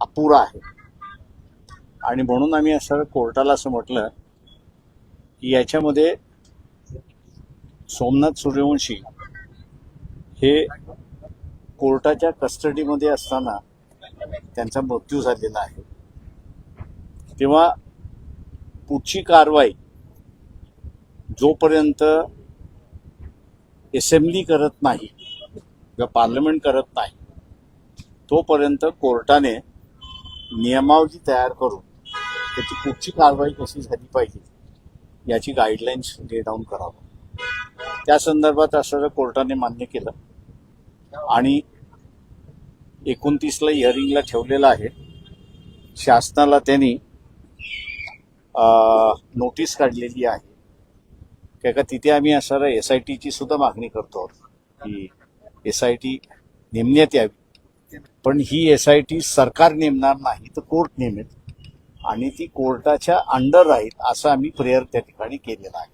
अपुरा आहे. आणि म्हणून आम्ही असं कोर्टाला असं म्हटलं की याच्यामध्ये सोमनाथ सूर्यवंशी हे कोर्टाच्या कस्टडीमध्ये असताना त्यांचा मृत्यू झालेला आहे. तेव्हा पुढची कारवाई जोपर्यंत असेंब्ली करत नाही किंवा पार्लमेंट करत नाही तोपर्यंत कोर्टाने नियमावली तयार करून त्याची पुढची कारवाई कशी झाली पाहिजे याची गाईडलाईन्स डे डाऊन करावं. त्या संदर्भात असं कोर्टाने मान्य केलं आणि एकोणतीसला हिअरिंगला ठेवलेलं आहे. शासनाला त्यांनी नोटीस काढलेली आहे. काय का तिथे आम्ही असणाऱ्या एस आय टीची सुद्धा मागणी करतो आहोत की एस आय टी नेमण्यात यावी. पण ही एस आय टी सरकार नेमणार नाही तर कोर्ट नेमेल. आणि ती कोर्टाच्या अंडर राहील असं आम्ही प्रेयर त्या ठिकाणी केलेलं आहे.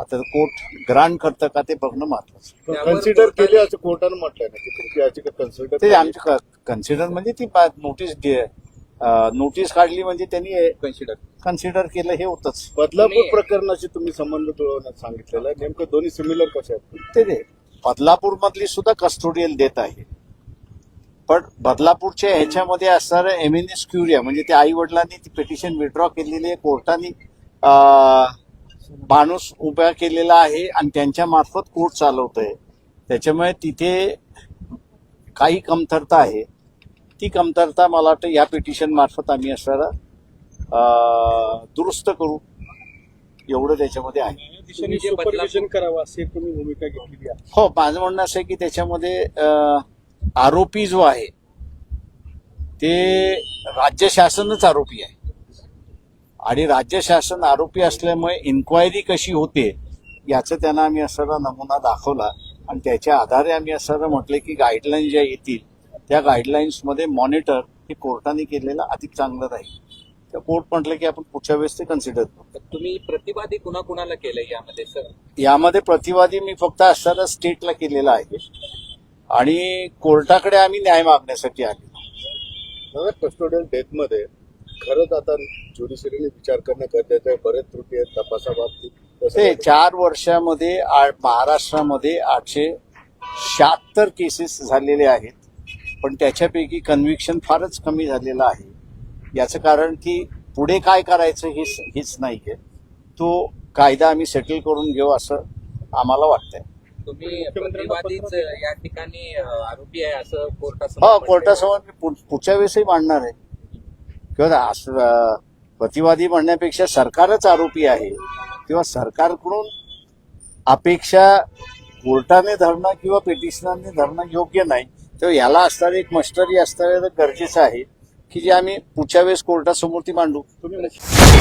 आता कोर्ट ग्रांट करतं का ते बघणं महत्वाचं कन्सिडर केले असं कोर्टानं म्हटलंय ना की तुमची याचिका कन्सिडर ते आमचे कन्सिडर म्हणजे ती नोटीस नोटीस काढली म्हणजे त्यांनी कन्सिडर कन्सिडर केलं हे होतच. बदलापूर प्रकरणाशी तुम्ही संबंध जुळवण्यात सांगितलेलं आहे. नेमकं दोन्ही सिमिलर कसे आहेत? ते ते बदलापूर मधली सुद्धा कस्टोडियल देत आहे. पण बदलापूरच्या ह्याच्यामध्ये असणारं एमिनिस क्युरिया म्हणजे त्या आई वडिलांनी ती पिटिशन विड्रॉ केलेली आहे. कोर्टाने अं, माणूस उभा केलेला आहे आणि त्यांच्या मार्फत कोर्ट चालवत आहे त्याच्यामुळे तिथे काही कमतरता आहे. ती कमतरता मला वाटतं या पिटिशन मार्फत आम्ही असणारा अं, दुरुस्त करू. एवढं त्याच्यामध्ये आहे. तुम्ही जे सुपरविजन करावं अशी तुम्ही भूमिका घेतलेली आहे. हो माझं म्हणणं असं आहे की त्याच्यामध्ये अं, आरोपी जो आहे ते राज्य शासनच आरोपी आहे. आणि राज्य शासन आरोपी असल्यामुळे इन्क्वायरी कशी होते याचं त्यांना आम्ही असा नमुना दाखवला. आणि त्याच्या आधारे आम्ही असं म्हटलं की गाईडलाईन ज्या येतील त्या गाईडलाईन्समध्ये मॉनिटर हे कोर्टाने केलेलं अधिक चांगलं राहील. तर कोर्ट म्हटलं की आपण पुढच्या वेळेस ते कन्सिडर करू. तुम्ही प्रतिवादी कुणा कुणाला केलंय यामध्ये सर यामध्ये प्रतिवादी मी फक्त असणारा स्टेटला केलेला आहे. आणि कोर्टाकडे आम्ही न्याय मागण्यासाठी आले कस्टोडियल डेथमध्ये खरंच आता ज्युडिशरीने विचार करणं गरजेचं आहे. बरेच त्रुटी आहेत तपासाबाबतीत ते चार वर्षामध्ये महाराष्ट्रामध्ये आठशे शहात्तर केसेस झालेले आहेत. पण त्याच्यापैकी कन्व्हिक्शन फारच कमी झालेलं आहे. याचं कारण की पुढे काय करायचं हेच हेच नाही आहे तो कायदा आम्ही सेटल करून घेऊ असं आम्हाला वाटतंय. तुम्ही प्रतिवादीच या ठिकाणी अं, आरोपी आहे असं कोर्टासमोर हो. कोर्टासमोर मी पुढच्या वेळेसही मांडणार आहे किंवा प्रतिवादी म्हणण्यापेक्षा सरकारच आरोपी आहे किंवा सरकारकडून अपेक्षा कोर्टाने धरणं किंवा पिटिशनरने धरणं योग्य नाही तर याला असणारी एक मस्टरी असणं गरजेचं आहे की जे आम्ही पुढच्या वेळेस कोर्टासमोर ती मांडू तुम्ही